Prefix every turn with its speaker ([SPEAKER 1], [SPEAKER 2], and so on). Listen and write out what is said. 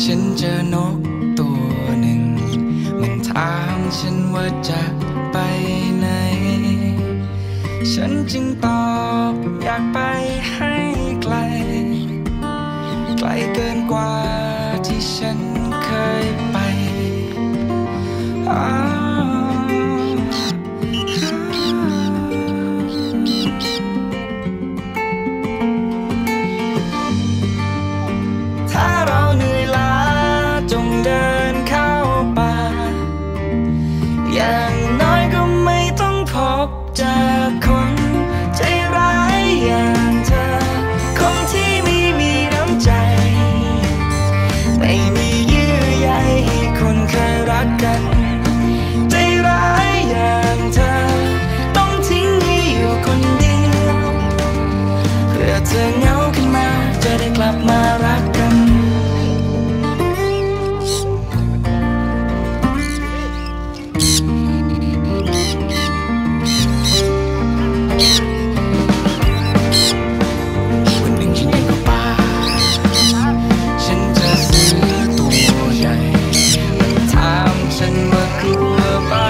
[SPEAKER 1] ฉันเจอนกตัวหนึ่ง มันถามฉันว่าจะไปไหน ฉันจึงตอบอยากไปให้ไกล ไกลเกินกว่าที่ฉันเคยไป เจอคนใจร้ายอย่างเธอ คนที่ไม่มีน้ำใจ ไม่มียื่อใยคนเคยรักกัน ใจร้ายอย่างเธอ ต้องทิ้งให้อยู่คนเดียวเพื่อเธอ Bye.